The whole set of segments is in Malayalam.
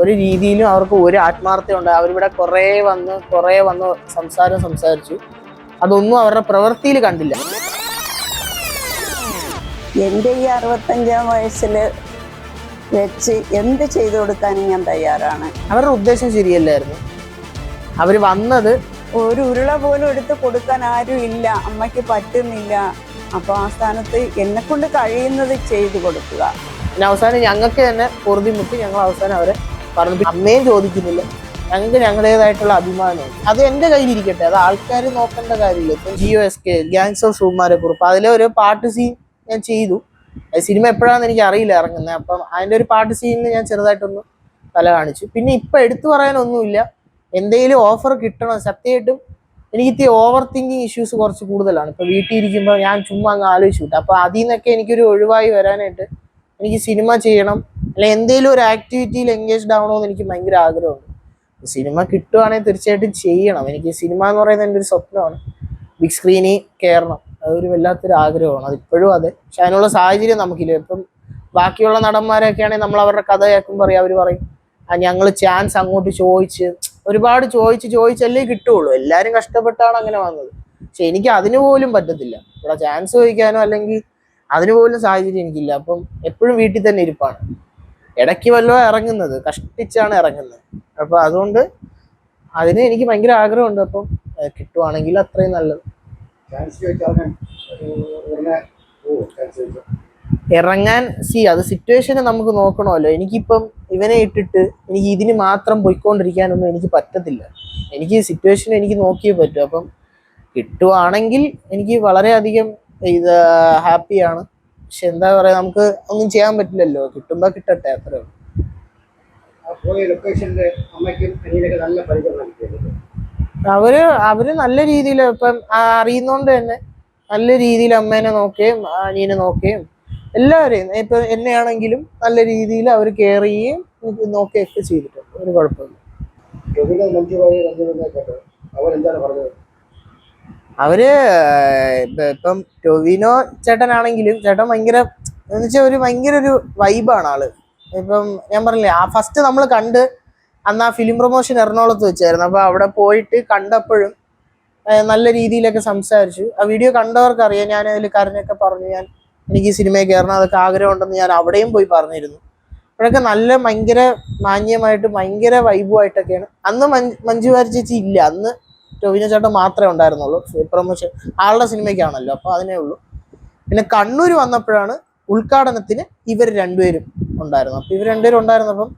ഒരു രീതിയിലും അവർക്ക് ഒരു ആത്മാർത്ഥത ഉണ്ട്. അവരിവിടെ കുറേ വന്ന് കുറേ വന്ന് സംസാരം സംസാരിച്ചു. അതൊന്നും അവരുടെ പ്രവൃത്തിയിൽ കണ്ടില്ല. എന്റെ ഈ അറുപത്തഞ്ചാം വയസ്സിൽ വെച്ച് എന്ത് ചെയ്തു കൊടുക്കാനും ഞാൻ തയ്യാറാണ്. അവരുടെ ഉദ്ദേശം ശരിയല്ലായിരുന്നു. അവർ വന്നത് ഒരു ഉരുള പോലും എടുത്ത് കൊടുക്കാൻ ആരും ഇല്ല. അമ്മയ്ക്ക് പറ്റുന്നില്ല. അപ്പോൾ ആ സ്ഥാനത്ത് എന്നെ കൊണ്ട് കഴിയുന്നത് ചെയ്തു കൊടുക്കുക. പിന്നെ അവസാനം ഞങ്ങൾക്ക് തന്നെ പൊറുതി മുട്ടി ഞങ്ങൾ അവസാനം അവരെ പറഞ്ഞു അമ്മയും ചോദിക്കുന്നില്ല. ഞങ്ങൾക്ക് ഞങ്ങളുടേതായിട്ടുള്ള അഭിമാനമാണ് അത് എന്റെ കയ്യിലിരിക്കട്ടെ അത് ആൾക്കാർ നോക്കേണ്ട കാര്യമില്ല. Jio S K gangs of സുമാരെ കുറിപ്പ് അതിലെ ഒരു പാട്ട് സീൻ ഞാൻ ചെയ്തു. സിനിമ എപ്പോഴാണെന്ന് എനിക്ക് അറിയില്ല ഇറങ്ങുന്നത്. അപ്പം അതിന്റെ ഒരു പാട്ട് സീനിൽ ഞാൻ ചെറുതായിട്ടൊന്ന് തല കാണിച്ചു. പിന്നെ ഇപ്പം എടുത്തു പറയാനൊന്നുമില്ല. എന്തെങ്കിലും ഓഫർ കിട്ടണം? സത്യമായിട്ടും എനിക്ക് ഇത്തിരി ഓവർ തിങ്കിങ് ഇഷ്യൂസ് കുറച്ച് കൂടുതലാണ്. ഇപ്പൊ വീട്ടിൽ ഇരിക്കുമ്പോൾ ഞാൻ ചുമ്മാ അങ്ങ് ആലോചിച്ചു വിട്ടു. അപ്പൊ അതിൽ നിന്നൊക്കെ എനിക്കൊരു ഒഴിവായി വരാനായിട്ട് എനിക്ക് സിനിമ ചെയ്യണം. അല്ലെ എന്തെങ്കിലും ഒരു ആക്ടിവിറ്റിയിൽ എൻഗേജ്ഡ് ആവണമെന്ന് എനിക്ക് ഭയങ്കര ആഗ്രഹമുണ്ട്. സിനിമ കിട്ടുവാണെങ്കിൽ തീർച്ചയായിട്ടും ചെയ്യണം. എനിക്ക് സിനിമ എന്ന് പറയുന്നത് എന്റെ ഒരു സ്വപ്നമാണ്. ബിഗ് സ്ക്രീനിൽ കയറണം അതൊരു വല്ലാത്തൊരു ആഗ്രഹമാണ്. അതിപ്പോഴും അതെ. പക്ഷെ അതിനുള്ള സാഹചര്യം നമുക്കില്ല. ഇപ്പം ബാക്കിയുള്ള നടന്മാരൊക്കെ ആണെങ്കിൽ നമ്മൾ അവരുടെ കഥ കേൾക്കുമ്പോൾ അറിയാം. അവർ പറയും ഞങ്ങൾ ചാൻസ് അങ്ങോട്ട് ചോദിച്ച് ഒരുപാട് ചോദിച്ച് ചോദിച്ചല്ലേ കിട്ടുള്ളൂ എല്ലാവരും കഷ്ടപ്പെട്ടാണ് അങ്ങനെ വന്നത്. പക്ഷെ എനിക്ക് അതിന് പോലും പറ്റത്തില്ല. ഇവിടെ ചാൻസ് ചോദിക്കാനോ അല്ലെങ്കിൽ അതിന് പോലും സാഹചര്യം എനിക്കില്ല. അപ്പം എപ്പോഴും വീട്ടിൽ തന്നെ ഇരിപ്പാണ്. ഇടയ്ക്ക് വല്ലതും ഇറങ്ങുന്നത് കഷ്ടിച്ചാണ് ഇറങ്ങുന്നത്. അപ്പൊ അതുകൊണ്ട് അതിന് എനിക്ക് ഭയങ്കര ആഗ്രഹമുണ്ട്. അപ്പം കിട്ടുവാണെങ്കിൽ അത്രയും നല്ലത്. ഇറങ്ങാൻ സി അത് സിറ്റുവേഷനെ നമുക്ക് നോക്കണമല്ലോ. എനിക്കിപ്പം ഇവനെ ഇട്ടിട്ട് എനിക്ക് ഇതിന് മാത്രം പോയിക്കൊണ്ടിരിക്കാനൊന്നും എനിക്ക് പറ്റത്തില്ല. എനിക്ക് സിറ്റുവേഷൻ എനിക്ക് നോക്കിയേ പറ്റൂ. അപ്പം കിട്ടുവാണെങ്കിൽ എനിക്ക് വളരെയധികം ഇത് ഹാപ്പിയാണ്. പക്ഷെ എന്താ പറയാ നമുക്ക് ഒന്നും ചെയ്യാൻ പറ്റില്ലല്ലോ. കിട്ടുമ്പോ കിട്ടട്ടെ അത്രേ അവർ അവർ നല്ല രീതിയിൽ ഇപ്പം അറിയുന്നോണ്ട് തന്നെ നല്ല രീതിയിൽ അമ്മേനെ നോക്കുകയും അനിയനെ നോക്കുകയും എല്ലാവരെയും ഇപ്പൊ എന്നെയാണെങ്കിലും നല്ല രീതിയിൽ അവർ കെയർ ചെയ്യുകയും നോക്കുകയൊക്കെ ചെയ്തിട്ടുണ്ട്. ഒരു കുഴപ്പമില്ല. അവരെന്താണ് പറഞ്ഞത്? അവർ ഇപ്പ- ടൊവിനോ ചേട്ടനാണെങ്കിലും ചേട്ടൻ ഭയങ്കര എന്ന് വെച്ചാൽ ഒരു ഭയങ്കര ഒരു വൈബാണ് ആൾ. ഇപ്പം ഞാൻ പറഞ്ഞില്ലേ ആ ഫസ്റ്റ് നമ്മൾ കണ്ട് അന്ന് ആ ഫിലിം പ്രൊമോഷൻ എറണാകുളത്ത് വെച്ചായിരുന്നു. അപ്പൊ അവിടെ പോയിട്ട് കണ്ടപ്പോഴും നല്ല രീതിയിലൊക്കെ സംസാരിച്ചു. ആ വീഡിയോ കണ്ടവർക്ക് അറിയാം ഞാൻ അതിൽ കരഞ്ഞൊക്കെ പറഞ്ഞു ഞാൻ എനിക്ക് ഈ സിനിമയിൽ കയറണം അതൊക്കെ ആഗ്രഹമുണ്ടെന്ന് ഞാൻ അവിടെയും പോയി പറഞ്ഞിരുന്നു. അപ്പോഴൊക്കെ നല്ല ഭയങ്കര മാന്യമായിട്ട് ഭയങ്കര വൈബുമായിട്ടൊക്കെയാണ് അന്ന് മഞ്ജു വാര്യർ ചേച്ചി ഇല്ല. അന്ന് ടൊവിനോ ചേട്ടൻ മാത്രമേ ഉണ്ടായിരുന്നുള്ളൂ. പ്രൊമോഷൻ ആളുടെ സിനിമയ്ക്കാണല്ലോ അപ്പോൾ അതിനേ ഉള്ളൂ. പിന്നെ കണ്ണൂർ വന്നപ്പോഴാണ് ഉദ്ഘാടനത്തിന് ഇവർ രണ്ടുപേരും ഉണ്ടായിരുന്നു അപ്പോൾ ഇവർ രണ്ടുപേരും ഉണ്ടായിരുന്നപ്പം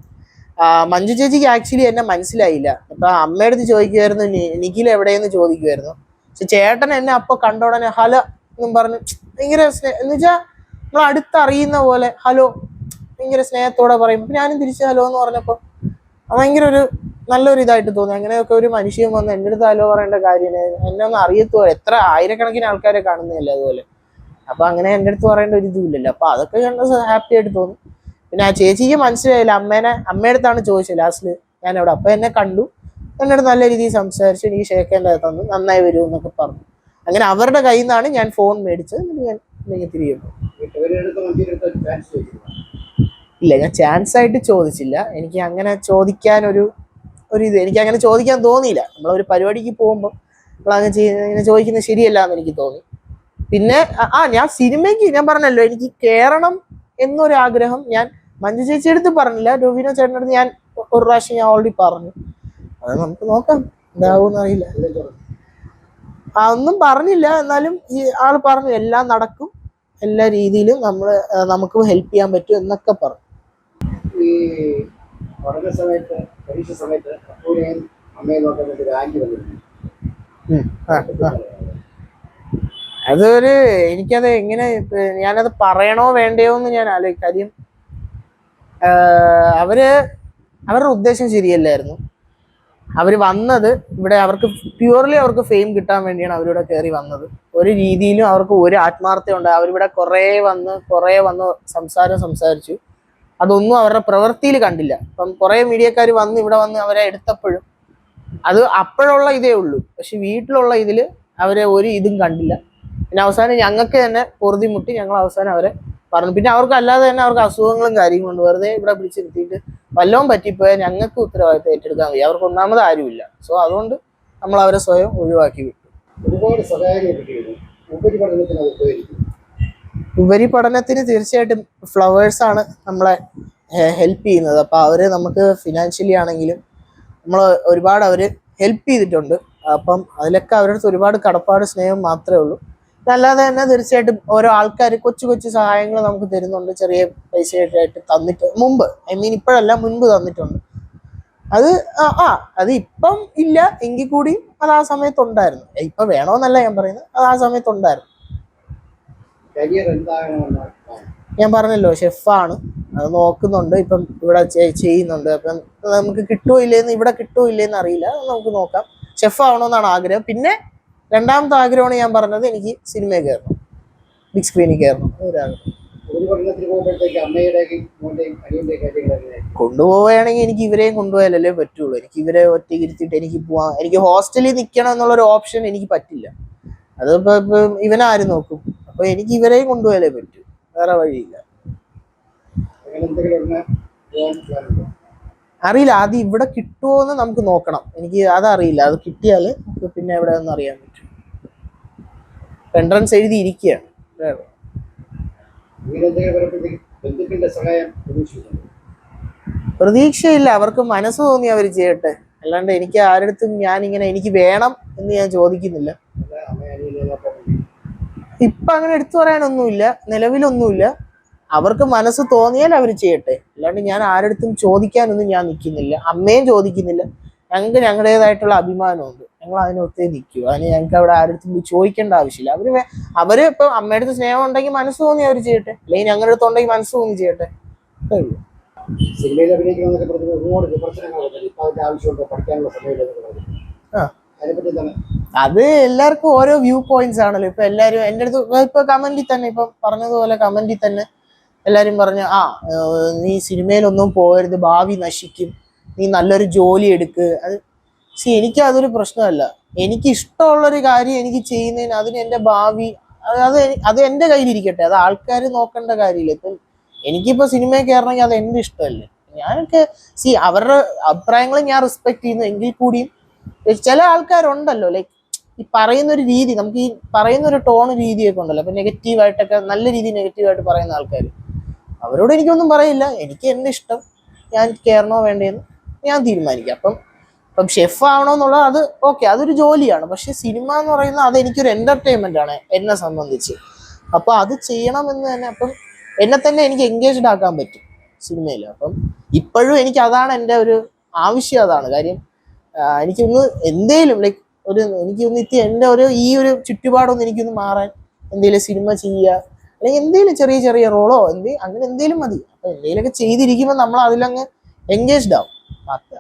മഞ്ജു ചേച്ചിക്ക് ആക്ച്വലി എന്നെ മനസ്സിലായില്ല. അപ്പൊ അമ്മയുടെ അടുത്ത് ചോദിക്കുമായിരുന്നു "നി- നിഖിൽ എവിടെയെന്ന് ചോദിക്കുമായിരുന്നു പക്ഷെ ചേട്ടൻ എന്നെ അപ്പോൾ കണ്ട ഉടനെ ഹലോ എന്നും പറഞ്ഞ്. ഭയങ്കര സ്നേ എന്ന് വെച്ചാൽ നമ്മൾ അടുത്തറിയുന്ന പോലെ ഹലോ ഭയങ്കര സ്നേഹത്തോടെ പറയും. ഞാനും തിരിച്ച് ഹലോ എന്ന് പറഞ്ഞപ്പോൾ ഭയങ്കര ഒരു നല്ലൊരു ഇതായിട്ട് തോന്നി. അങ്ങനെയൊക്കെ ഒരു മനുഷ്യൻ വന്ന് എന്റെ അടുത്ത് ഹലോ പറയേണ്ട കാര്യം എന്നെ ഒന്നും അറിയത്തോ എത്ര ആയിരക്കണക്കിന് ആൾക്കാരെ കാണുന്നില്ല അതുപോലെ. അപ്പൊ അങ്ങനെ എന്റെ അടുത്ത് പറയേണ്ട ഒരു ഇതുമില്ലല്ലോ അപ്പൊ അതൊക്കെ കണ്ട് ഹാപ്പി ആയിട്ട് തോന്നി. പിന്നെ ആ ചേച്ചിക്ക് മനസ്സിലായില്ല. അമ്മേനെ അമ്മയുടെ അടുത്താണ് ചോദിച്ചത് ലാസ്റ്റിൽ ഞാൻ അവിടെ അപ്പൊ എന്നെ കണ്ടു. എന്നോട് നല്ല രീതിയിൽ സംസാരിച്ചു. എനിക്ക് ഷേക്കേണ്ട തന്നു നന്നായി വരൂ എന്നൊക്കെ പറഞ്ഞു. അങ്ങനെ അവരുടെ കയ്യിൽ നിന്നാണ് ഞാൻ ഫോൺ മേടിച്ചത്. ഞാൻ ഇങ്ങനെ തിരികെ ഇല്ല ഞാൻ ചാൻസ് ആയിട്ട് ചോദിച്ചില്ല. എനിക്ക് അങ്ങനെ ചോദിക്കാൻ ഒരു ഒരു ഇത്. എനിക്ക് അങ്ങനെ ചോദിക്കാൻ തോന്നിയില്ല. നമ്മൾ ഒരു പരിപാടിക്ക് പോകുമ്പോൾ നമ്മൾ അങ്ങനെ ചെയ്യുന്ന ഇങ്ങനെ ചോദിക്കുന്നത് ശരിയല്ല എന്ന് എനിക്ക് തോന്നി. പിന്നെ ആ- ആ ഞാൻ സിനിമയ്ക്ക് ഞാൻ പറഞ്ഞല്ലോ എനിക്ക് കയറണം എന്നൊരാഗ്രഹം ഞാൻ മഞ്ജു ചേച്ചി എടുത്ത് പറഞ്ഞില്ല. രവീനോ ചേട്ടന്റെ അടുത്ത് ഞാൻ ഒരു പ്രാവശ്യം ഞാൻ ഓൾറെഡി പറഞ്ഞു. അത് നമുക്ക് നോക്കാം. എന്താവും അറിയില്ല. ആ ഒന്നും പറഞ്ഞില്ല. എന്നാലും ഈ ആൾ പറഞ്ഞു എല്ലാം നടക്കും. എല്ലാ രീതിയിലും നമ്മൾ നമുക്ക് ഹെൽപ്പ് ചെയ്യാൻ പറ്റും എന്നൊക്കെ പറഞ്ഞു. ഈ പഠന സമയത്ത് പരീക്ഷ സമയത്ത് അപ്പൂനെയും അമ്മയും നോക്കാൻ വേണ്ടി ഒരു വന്നിരുന്നു. അതൊരു എനിക്കത് എങ്ങനെ ഞാനത് പറയണോ വേണ്ടയോ എന്ന് ഞാൻ ആലോചിക്കും. കാര്യം അവർ അവരുടെ ഉദ്ദേശം ശരിയല്ലായിരുന്നു. അവർ വന്നത് ഇവിടെ അവർക്ക് പ്യുവർലി അവർക്ക് ഫെയിം കിട്ടാൻ വേണ്ടിയാണ് അവരിവിടെ കയറി വന്നത്. ഒരു രീതിയിലും അവർക്ക് ഒരു ആത്മാർത്ഥത ഉണ്ട് അവരിവിടെ കുറേ വന്ന് കുറേ വന്ന് സംസാരം സംസാരിച്ചു. അതൊന്നും അവരുടെ പ്രവൃത്തിയിൽ കണ്ടില്ല. അപ്പം കുറേ മീഡിയക്കാർ വന്ന് ഇവിടെ വന്ന് അവരെ എടുത്തപ്പോഴും അത് അപ്പോഴുള്ള ഇതേ ഉള്ളൂ. പക്ഷെ വീട്ടിലുള്ള ഇതിൽ അവരെ ഒരു ഇതും കണ്ടില്ല. പിന്നെ അവസാനം ഞങ്ങൾക്ക് തന്നെ പൊറുതി മുട്ടി ഞങ്ങൾ അവസാനം അവരെ പറഞ്ഞു. പിന്നെ അവർക്ക് അല്ലാതെ തന്നെ അവർക്ക് അസുഖങ്ങളും കാര്യങ്ങളുണ്ട് വെറുതെ ഇവിടെ പിടിച്ചിരുത്തിയിട്ട് വല്ലതും പറ്റിപ്പോയാൽ ഞങ്ങൾക്ക് ഉത്തരവാദിത്തം ഏറ്റെടുക്കാൻ വയ്യ. അവർക്ക് ഒന്നാമത് ആരുമില്ല. സോ അതുകൊണ്ട് നമ്മൾ അവരെ സ്വയം ഒഴിവാക്കി വിട്ടു. ഒരുപാട് സഹായങ്ങൾ കിട്ടിയിരുന്നു ഉപരിപഠനത്തിന് അത് ഉപകരിക്കും. ഉപരിപഠനത്തിന് തീർച്ചയായിട്ടും ഫ്ലവേഴ്സ് ആണ് നമ്മളെ ഹെൽപ്പ് ചെയ്യുന്നത്. അപ്പോൾ അവർ നമുക്ക് ഫിനാൻഷ്യലി ആണെങ്കിലും നമ്മൾ ഒരുപാട് അവർ ഹെൽപ്പ് ചെയ്തിട്ടുണ്ട്. അപ്പം അതിലൊക്കെ അവരുടെ ഒരുപാട് കടപ്പാട് സ്നേഹം മാത്രമേ ഉള്ളൂ. അല്ലാതെ തന്നെ തീർച്ചയായിട്ടും ഓരോ ആൾക്കാർ കൊച്ചു കൊച്ചു സഹായങ്ങൾ നമുക്ക് തരുന്നുണ്ട്. ചെറിയ പൈസയായിട്ട് തന്നിട്ട് മുമ്പ് ഐ മീൻ ഇപ്പോഴല്ല മുൻപ് തന്നിട്ടുണ്ട്. അത് ആ അത് ഇപ്പം ഇല്ല. എങ്കിൽ കൂടി അത് ആ സമയത്തുണ്ടായിരുന്നു ഇപ്പം വേണമെന്നല്ല ഞാൻ പറയുന്നത്. അത് ആ സമയത്ത് ഉണ്ടായിരുന്നു. കരിയർ എന്താകണമെന്നാണ് പ്ലാൻ? ഞാൻ പറഞ്ഞല്ലോ ഷെഫാണ്. അത് നോക്കുന്നുണ്ട്. ഇപ്പം ഇവിടെ ചെയ്യുന്നുണ്ട്. അപ്പം നമുക്ക് കിട്ടുമോ ഇല്ലേന്ന് ഇവിടെ കിട്ടുമോ ഇല്ലേന്ന് അറിയില്ല നമുക്ക് നോക്കാം. ഷെഫ് ആവണമെന്നാണ് ആഗ്രഹം. പിന്നെ രണ്ടാമത്തെ ആഗ്രഹമാണ് ഞാൻ പറഞ്ഞത് എനിക്ക് സിനിമയിൽ കയറണം. ബിഗ് സ്ക്രീനിൽ കയറണം. ഒരാഗ്രഹം കൊണ്ടുപോവുകയാണെങ്കിൽ എനിക്ക് ഇവരെയും കൊണ്ടുപോയാലല്ലേ പറ്റുള്ളൂ. എനിക്ക് ഇവരെ ഒറ്റയ്ക്ക് ഇരുത്തിയിട്ട് എനിക്ക് പോവാം എനിക്ക് ഹോസ്റ്റലിൽ നിൽക്കണം എന്നുള്ളൊരു ഓപ്ഷൻ എനിക്ക് പറ്റില്ല. അതിപ്പോ ഇപ്പൊ ഇവനാരും നോക്കും? അപ്പൊ എനിക്ക് ഇവരെയും കൊണ്ടുപോയാലേ പറ്റൂ. വേറെ വഴിയില്ല. അറിയില്ല അത് ഇവിടെ കിട്ടുമോ എന്ന് നമുക്ക് നോക്കണം. എനിക്ക് അതറിയില്ല. അത് കിട്ടിയാൽ നമുക്ക് പിന്നെ എവിടെ ഒന്ന് അറിയാൻ പറ്റും. എൻട്രൻസ് എഴുതി ഇരിക്കുകയാണ്. വേറെ. ഇങ്ങനെ എന്തെങ്കിലും വരുമ്പോഴത്തേക്ക് ബന്ധുക്കളുടെ സഹായം പ്രതീക്ഷിക്കുന്നുണ്ട് പ്രതീക്ഷയില്ല. അവർക്ക് മനസ്സ് തോന്നി അവർ ചെയ്യട്ടെ. അല്ലാണ്ട് എനിക്ക് ആരുടെ അടുത്തും ഞാൻ ഇങ്ങനെ എനിക്ക് വേണം എന്ന് ഞാൻ ചോദിക്കുന്നില്ല അല്ല അമ്മ അനിയനെ നോക്കാൻ വേണ്ടി ഇപ്പൊ അങ്ങനെ എടുത്തു പറയാനൊന്നുമില്ല. നിലവിലൊന്നുമില്ല. അവർക്ക് മനസ്സ് തോന്നിയാൽ അവർ ചെയ്യട്ടെ. അല്ലാണ്ട് ഞാൻ ആരടുത്തും ചോദിക്കാനൊന്നും ഞാൻ നിൽക്കുന്നില്ല. അമ്മയും ചോദിക്കുന്നില്ല. ഞങ്ങൾക്ക് ഞങ്ങളുടേതായിട്ടുള്ള അഭിമാനമുണ്ട്. ഞങ്ങൾ അതിനൊത്തേ നിൽക്കൂ. അതിന് ഞങ്ങൾക്ക് അവിടെ ആരടുത്തും പോയി ചോദിക്കേണ്ട ആവശ്യമില്ല. അവർ അവർ ഇപ്പൊ അമ്മയുടെ അടുത്ത് സ്നേഹം ഉണ്ടെങ്കിൽ മനസ്സ് തോന്നി അവർ ചെയ്യട്ടെ. അല്ലെങ്കിൽ ഞങ്ങളുടെ അടുത്ത് ഉണ്ടെങ്കിൽ മനസ്സ് തോന്നി ചെയ്യട്ടെ. അത്രേ ഉള്ളൂ. സിനിമയിൽ അഭിനയിക്കണമെന്നൊക്കെ പറഞ്ഞ് ഒരുപാട് വിമർശനങ്ങൾ വന്നത് ആവശ്യമുണ്ടോ? പഠിക്കാനുള്ള സമയമില്ലെന്നൊക്കെ പറഞ്ഞു ആ. അതിനെപ്പറ്റി എന്താണ്? അത് എല്ലാവർക്കും ഓരോ വ്യൂ പോയിന്റ്സ് ആണല്ലോ. ഇപ്പൊ എല്ലാരും എന്റെ അടുത്ത് ഇപ്പൊ കമന്റിൽ തന്നെ ഇപ്പൊ പറഞ്ഞതുപോലെ കമന്റിൽ തന്നെ എല്ലാരും പറഞ്ഞു ആ നീ സിനിമയിലൊന്നും പോകരുത് ഭാവി നശിക്കും. നീ നല്ലൊരു ജോലി എടുക്ക്. അത് സി എനിക്ക് അതൊരു പ്രശ്നമല്ല. എനിക്ക് ഇഷ്ടമുള്ളൊരു കാര്യം എനിക്ക് ചെയ്യുന്നതിന് അതിന് എന്റെ ഭാവി അത് അത് എന്റെ കയ്യിലിരിക്കട്ടെ. അത് ആൾക്കാർ നോക്കേണ്ട കാര്യമില്ല. ഇപ്പം എനിക്കിപ്പോ സിനിമയിൽ കയറണമെങ്കിൽ അത് എന്റെ ഇഷ്ടമല്ലേ? ഞാനൊക്കെ സി അവരുടെ അഭിപ്രായങ്ങൾ ഞാൻ റെസ്പെക്ട് ചെയ്യുന്നു. എങ്കിൽ കൂടിയും ചില ആൾക്കാരുണ്ടല്ലോ. ലൈക്ക് ഈ പറയുന്ന ഒരു രീതി നമുക്ക് ഈ പറയുന്ന ഒരു ടോൺ രീതിയൊക്കെ ഉണ്ടല്ലോ. അപ്പൊ നെഗറ്റീവായിട്ടൊക്കെ നല്ല രീതിയിൽ നെഗറ്റീവായിട്ട് പറയുന്ന ആൾക്കാർ അവരോട് എനിക്കൊന്നും പറയില്ല. എനിക്ക് എന്റെ ഇഷ്ടം. ഞാൻ കയറണോ വേണ്ടേന്ന് ഞാൻ തീരുമാനിക്കാം. അപ്പം ഇപ്പം ഷെഫ് ആവണോ എന്നുള്ളത് അത് ഓക്കെ അതൊരു ജോലിയാണ്. പക്ഷെ സിനിമ എന്ന് പറയുന്നത് അത് എനിക്കൊരു എന്റർടൈൻമെന്റ് ആണ് എന്നെ സംബന്ധിച്ച്. അപ്പൊ അത് ചെയ്യണമെന്ന് തന്നെ അപ്പം എന്നെ തന്നെ എനിക്ക് എൻഗേജ്ഡ് ആക്കാൻ പറ്റും സിനിമയിൽ അപ്പം ഇപ്പോഴും എനിക്ക് അതാണ് എന്റെ ഒരു ആവശ്യം അതാണ്. കാര്യം എനിക്കൊന്ന് എന്തേലും ലൈക്ക് ഒരു എനിക്ക് ഇത്തി എന്റെ ഒരു ഈ ഒരു ചുറ്റുപാടൊന്നും എനിക്കൊന്ന് മാറാൻ എന്തെങ്കിലും സിനിമ ചെയ്യുക അല്ലെങ്കിൽ എന്തെങ്കിലും ചെറിയ ചെറിയ റോളോ എന്തെങ്കിലും അങ്ങനെ എന്തെങ്കിലും മതി. അപ്പൊ എന്തെങ്കിലുമൊക്കെ ചെയ്തിരിക്കുമ്പോൾ നമ്മൾ അതിലങ്ങ് എൻഗേജ്ഡ് ആവും.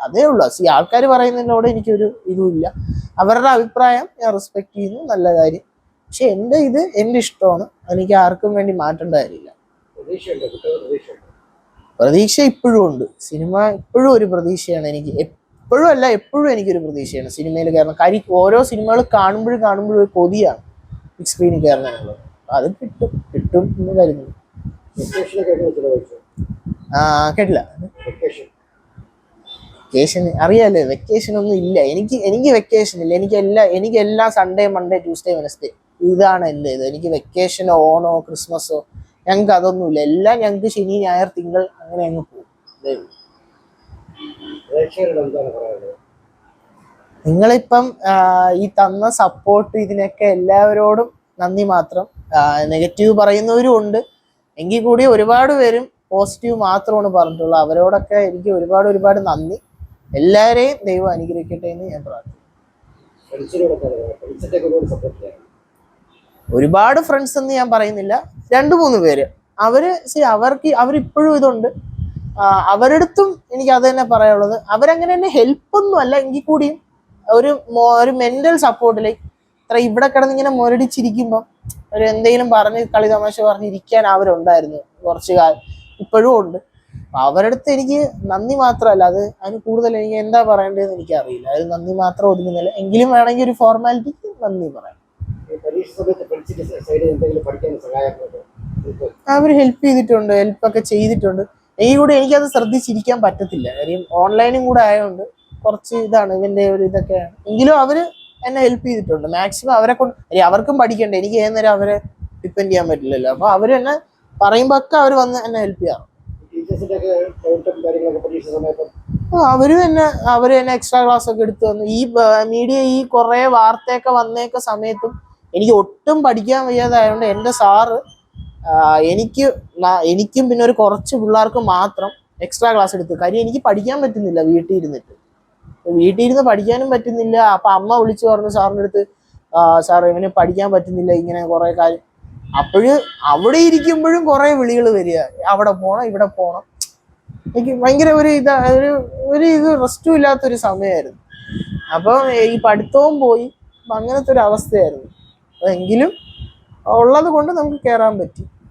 അതേ ഉള്ളൂ. സി ആൾക്കാർ പറയുന്നതിനോട് എനിക്കൊരു ഇതുമില്ല. അവരുടെ അഭിപ്രായം ഞാൻ റെസ്പെക്ട് ചെയ്യുന്നു. നല്ല കാര്യം. പക്ഷെ എന്റെ ഇത് എന്റെ ഇഷ്ടമാണ്. എനിക്ക് ആർക്കും വേണ്ടി മാറ്റേണ്ട കാര്യമില്ല. പ്രതീക്ഷ ഇപ്പോഴും ഉണ്ട്. സിനിമ ഇപ്പോഴും ഒരു പ്രതീക്ഷയാണ് എനിക്ക്. എപ്പോഴും അല്ല എപ്പോഴും എനിക്കൊരു പ്രതീക്ഷയാണ് സിനിമയിൽ കയറണം കരി ഓരോ സിനിമകൾ കാണുമ്പോഴും കാണുമ്പോഴും ഒരു കൊതിയാണ് ബിഗ് സ്ക്രീനിൽ കയറണമെന്നുള്ളത് അത് കിട്ടും കിട്ടും എന്ന് കരുതുന്നു. ആ കേട്ടില്ല. വെക്കേഷൻ അറിയാലോ വെക്കേഷൻ ഒന്നും ഇല്ല. എനിക്ക് എനിക്ക് വെക്കേഷൻ ഇല്ല. എനിക്ക് എല്ലാ എനിക്ക് എല്ലാ സൺഡേ മൺഡേ ട്യൂസ്ഡേ വെനസ്ഡേ ഇതാണ് എന്റെ ഇത്. എനിക്ക് വെക്കേഷനോ ഓണോ ക്രിസ്മസോ ഞങ്ങൾക്ക് അതൊന്നുമില്ല. എല്ലാം ഞങ്ങൾക്ക് ശനി ഞായർ തിങ്കൾ അങ്ങനെ അങ്ങ് പോകും. പ്രേക്ഷകരോട് എന്താണ് പറയാനുള്ളത്? നിങ്ങളിപ്പം ഈ തന്ന സപ്പോർട്ട് ഇതിനൊക്കെ എല്ലാവരോടും നന്ദി മാത്രം. നെഗറ്റീവ് പറയുന്നവരും ഉണ്ട്. എങ്കിൽ കൂടി ഒരുപാട് പേരും പോസിറ്റീവ് മാത്രമാണ് പറഞ്ഞിട്ടുള്ളത്. അവരോടൊക്കെ എനിക്ക് ഒരുപാട് ഒരുപാട് നന്ദി. എല്ലാവരെയും ദൈവം അനുഗ്രഹിക്കട്ടെ എന്ന് ഞാൻ പ്രാർത്ഥിക്കുന്നു. ഒരുപാട് ഫ്രണ്ട്സ് എന്ന് ഞാൻ പറയുന്നില്ല. രണ്ടു മൂന്ന് പേര്. അവർ അവർക്ക് അവരിപ്പോഴും ഇതുണ്ട്. അവരടുത്തും എനിക്ക് അത് തന്നെ പറയാനുള്ളത്. അവരങ്ങനെ തന്നെ ഹെൽപ്പ് ഒന്നും അല്ല എങ്കിൽ കൂടിയും ഒരു ഒരു മെന്റൽ സപ്പോർട്ടിലേക്ക് ഇത്ര ഇവിടെ കിടന്ന് ഇങ്ങനെ മുരടിച്ചിരിക്കുമ്പോൾ ഒരു എന്തെങ്കിലും പറഞ്ഞ് കളി തമാശ പറഞ്ഞിരിക്കാൻ അവരുണ്ടായിരുന്നു. കുറച്ച് കാലം ഇപ്പോഴും ഉണ്ട്. അവരടുത്ത് എനിക്ക് നന്ദി മാത്രമല്ല അത് അതിന് കൂടുതൽ എനിക്ക് എന്താ പറയേണ്ടതെന്ന് എനിക്ക് അറിയില്ല അത് നന്ദി മാത്രം ഒതുങ്ങുന്നില്ല. എങ്കിലും വേണമെങ്കിൽ ഒരു ഫോർമാലിറ്റിക്ക് നന്ദി പറയാം. അവർ ഹെൽപ്പ് ചെയ്തിട്ടുണ്ട് ഹെൽപ്പ് ഒക്കെ ചെയ്തിട്ടുണ്ട്. എനിക്ക് കൂടെ എനിക്കത് ശ്രദ്ധിച്ചിരിക്കാൻ പറ്റത്തില്ല. കാര്യം ഓൺലൈനും കൂടെ ആയതുകൊണ്ട് കുറച്ച് ഇതാണ് ഇവന്റെ ഒരു ഇതൊക്കെയാണ് എങ്കിലും അവർ എന്നെ ഹെൽപ്പ് ചെയ്തിട്ടുണ്ട്. മാക്സിമം അവരെ കൊണ്ട് അല്ലെങ്കിൽ അവർക്കും പഠിക്കണ്ടേ? എനിക്ക് ഏത് നേരം അവരെ ഡിപ്പെൻഡ് ചെയ്യാൻ പറ്റില്ലല്ലോ. അപ്പോൾ അവർ എന്നെ പറയുമ്പോ ഒക്കെ അവർ വന്ന് എന്നെ ഹെൽപ്പ് ചെയ്യാറ് അവരും എന്നെ അവർ തന്നെ അവർ തന്നെ എക്സ്ട്രാ ക്ലാസ് ഒക്കെ എടുത്തു വന്നു ഈ മീഡിയ ഈ കുറെ വാർത്തയൊക്കെ വന്നേക്ക സമയത്തും എനിക്ക് ഒട്ടും പഠിക്കാൻ വയ്യാതായതുകൊണ്ട് എന്റെ സാറ് എനിക്ക് എനിക്കും പിന്നെ ഒരു കുറച്ച് പിള്ളേർക്ക് മാത്രം എക്സ്ട്രാ ക്ലാസ് എടുത്തു. കാര്യം എനിക്ക് പഠിക്കാൻ പറ്റുന്നില്ല വീട്ടിൽ ഇരുന്നിട്ട് വീട്ടിൽ ഇരുന്ന് പഠിക്കാനും പറ്റുന്നില്ല. അപ്പൊ അമ്മ വിളിച്ചു പറഞ്ഞു സാറിന്റെ അടുത്ത് സാർ ഇങ്ങനെ പഠിക്കാൻ പറ്റുന്നില്ല ഇങ്ങനെ കുറെ കാര്യം. അപ്പോഴ് അവിടെ ഇരിക്കുമ്പോഴും കുറെ വിളികൾ വരിക. അവിടെ പോണം ഇവിടെ പോണം. എനിക്ക് ഭയങ്കര ഒരു ഇതാ ഒരു ഒരു ഇത് റെസ്റ്റും ഇല്ലാത്തൊരു സമയമായിരുന്നു അപ്പം ഈ പഠിത്തവും പോയി. അങ്ങനത്തെ ഒരു അവസ്ഥയായിരുന്നു. എങ്കിലും ഉള്ളത് കൊണ്ട് നമുക്ക് കയറാൻ പറ്റി.